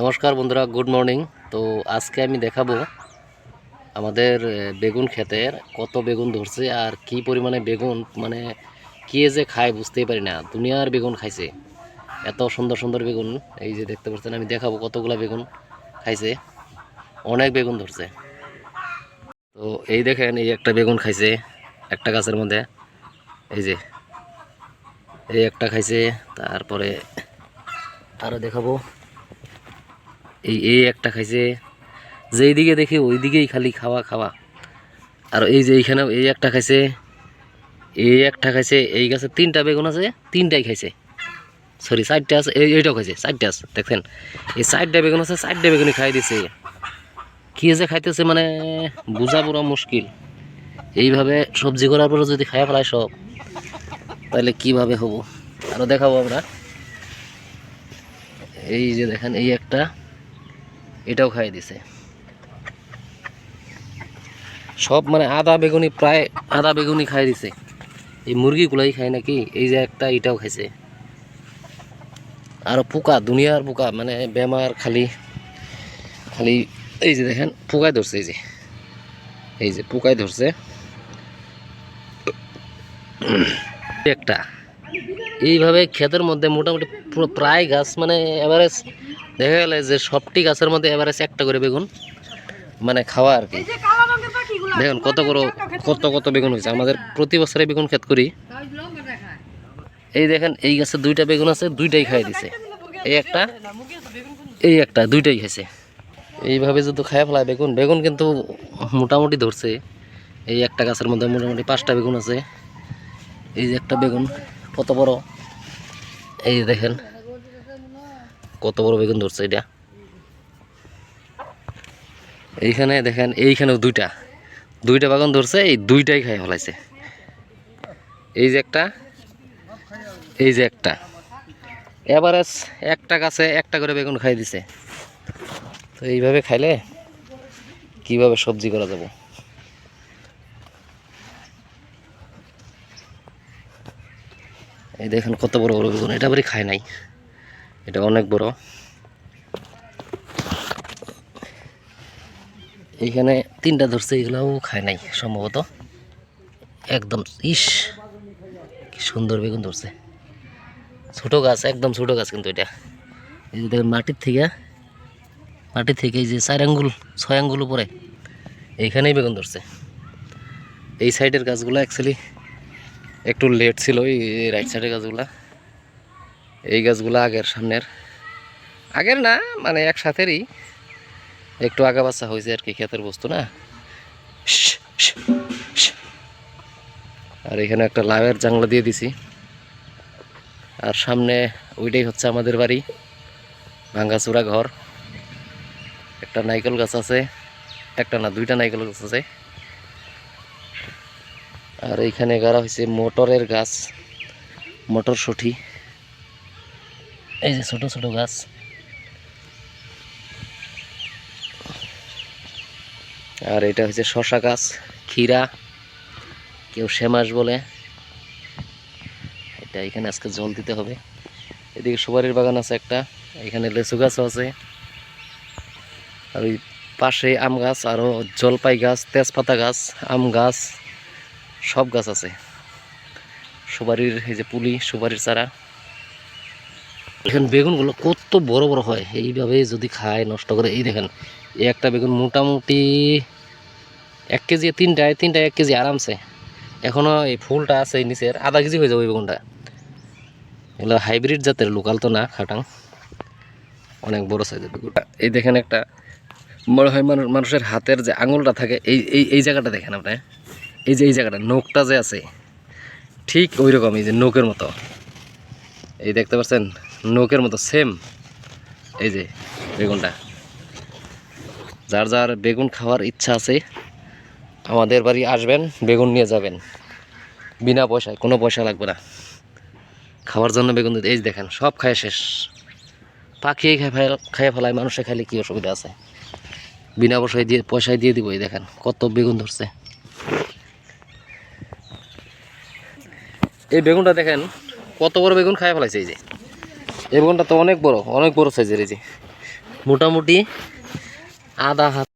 নমস্কার বন্ধুরা good morning তো আজকে আমি দেখাবো আমাদের বেগুন ক্ষেতের কত বেগুন ধরছে আর কি পরিমাণে বেগুন মানে কে যে খায় বুঝতেই পারি না। দুনিয়ার বেগুন খাইছে। এত সুন্দর সুন্দর বেগুন, এই যে দেখতে পাচ্ছেন, আমি দেখাবো কতগুলা বেগুন খাইছে। অনেক বেগুন ধরছে। তো এই দেখেন, এই একটা বেগুন খাইছে একটা গাছের মধ্যে। এই যে, এই একটা খাইছে, তারপরে আরও দেখাবো। এই এই একটা খাইছে। যেই দিকে দেখি ওই দিকেই খালি খাওয়া খাওয়া। আর এই যে এইখানে এই একটা খাইছে, এই একটা খাইছে, এই গাছে তিনটা বেগুন আছে, তিনটাই খাইছে। সরি চারটা আছে, এই, এইটাও খাইছে, চারটা আছে, দেখছেন? এই চারটা বেগুন আছে, চারটা বেগুনই খাই দিছে। কি যে খাইতেছে মানে বোঝা পুরো মুশকিল। এইভাবে সবজি করার পরে যদি খাইয়া ফেলায় সব, তাহলে কীভাবে হব? আরও দেখাবো আমরা। এই যে দেখেন, এই একটা। এটাও খাইয়ে দিছে। সব মানে আদা বেগুনি প্রায় আদা বেগুনি খাই দিছে। এই মুরগিগুলাই খায় নাকি? এই যে একটা এটাও খাইছে। আর পোকা, দুনিয়ার পোকা মানে বেমার খালি খালি এই যে দেখেন, পোকায় ধরছে এই যে। এই যে পোকায় ধরছে। একটা। এইভাবে ক্ষেতের মধ্যে মোটামুটি পুরো প্রায় গাছ মানে এভারেজ দেখা গেলে যে সবটি গাছের মধ্যে এভারেজ একটা করে বেগুন মানে খাওয়া আর কি। দেখুন কত বড় কত কত বেগুন হয়েছে। আমাদের প্রতি বছরে বেগুন ক্ষেত করি। এই দেখেন এই গাছে দুইটা বেগুন আছে দুইটাই খাই দিছে। এই একটা এই একটা দুইটাই খাইছে। এইভাবে যদি খায় ফেলায় বেগুন বেগুন কিন্তু মোটামুটি ধরছে। এই একটা গাছের মধ্যে মোটামুটি পাঁচটা বেগুন আছে। এই যে একটা বেগুন কত বড়। এই দেখেন কত বড় বেগুন ধরছে এটা? এইখানে দেখেন, এইখানেও দুইটা। দুইটা বাগান ধরছে, এই দুইটাই খাই ফেলাইছে। এই যে একটা, এই যে একটা। এভারেজ একটা গাছে একটা করে বেগুন খাই দিছে। তো এইভাবে খাইলে কীভাবে সবজি করা যাব? এই দেখেন কত বড় বড় বেগুন, এটা বাড়ি খায় নাই। এটা অনেক বড়। এখানে তিনটা ধরছে, এগুলাও খায় নাই সম্ভবত। একদম, ইস, কি সুন্দর বেগুন ধরছে। ছোটো গাছ, একদম ছোট গাছ কিন্তু এটা। এই যে দেখেন মাটির থেকে মাটির থেকে এই যে চার আঙ্গুল, ছয় আঙ্গুল উপরে, এইখানেই বেগুন ধরছে। এই সাইডের গাছগুলো অ্যাকচুয়ালি একটু লেট ছিল, এই রাইট সাইডের গাছগুলা। এই গাছগুলো আগের সামনের। আগের না মানে একসাথেরই। একটু আগা বাচ্চা হয়েছে আর কি, ক্ষেতের বস্তু না। আর এখানে একটা লাভের জাংলা দিয়ে দিছি। আর সামনে ওইটাই হচ্ছে আমাদের বাড়ি ভাঙ্গাচুরা ঘর। একটা নাইকল গাছ আছে, একটা না, দুইটা নাইকল গাছ আছে। আর এইখানে গাড়া হয়েছে মোটরের গাছ, মটরশুঁটি। এই যে ছোট ছোট গাছ। আর এটা হচ্ছে শশা গাছ, ক্ষীরা, কেউ শ্যামাস বলে। এটা এখানে আজকে জল দিতে হবে। এদিকে সুপারির বাগান আছে একটা, এখানে লেচু গাছও আছে। আর ওই পাশে আম গাছ আরও জলপাই গাছ, তেজপাতা গাছ, আম গাছ, সব গাছ আছে। সুপারির, এই যে পুলি, সুপারির চারা। এখানে বেগুনগুলো কত বড় বড় হয়। এইভাবে যদি খায়, নষ্ট করে, এই দেখেন, এই একটা বেগুন মোটামুটি এক কেজি, তিনটায় তিনটায় এক কেজি আরামসে। এখনও এই ফুলটা আছে এই নিচের, আধা কেজি হয়ে যাবে ওই বেগুনটা। এগুলো হাইব্রিড জাতের লোকাল তো না, খাটাং। অনেক বড় সাইজের বেগুনটা। এই দেখেন একটা মনে হয় মানুষ মানুষের হাতের যে আঙুলটা থাকে, এই এই এই জায়গাটা দেখেন আপনি। এই যে, এই জায়গাটা নোকটা যে আছে, ঠিক ওই রকম এই যে নোকের মতো। এই দেখতে পাচ্ছেন? নোকের মতো সেম এই যে, বেগুনটা। যার যার বেগুন খাওয়ার ইচ্ছা আছে, আমাদের বাড়ি আসবেন, বেগুন নিয়ে যাবেন। বিনা পয়সায়, কোনো পয়সা লাগবে না। খাওয়ার জন্য বেগুন দিতে এই দেখেন, সব খায় শেষ। ফেল খাইয়ে ফেলায়, মানুষে খাইলে কী অসুবিধা আছে? বিনা পয়সায় দিয়ে পয়সায় দিয়ে দিব, এই দেখেন, কত বেগুন ধরছে। এই বেগুনটা দেখেন, কত বড় বেগুন খাইয়ে ফেলাইছে, এই যে। এই বনটা তো অনেক বড় অনেক বড় সাইজের এই যে। মোটামুটি আধা হাত।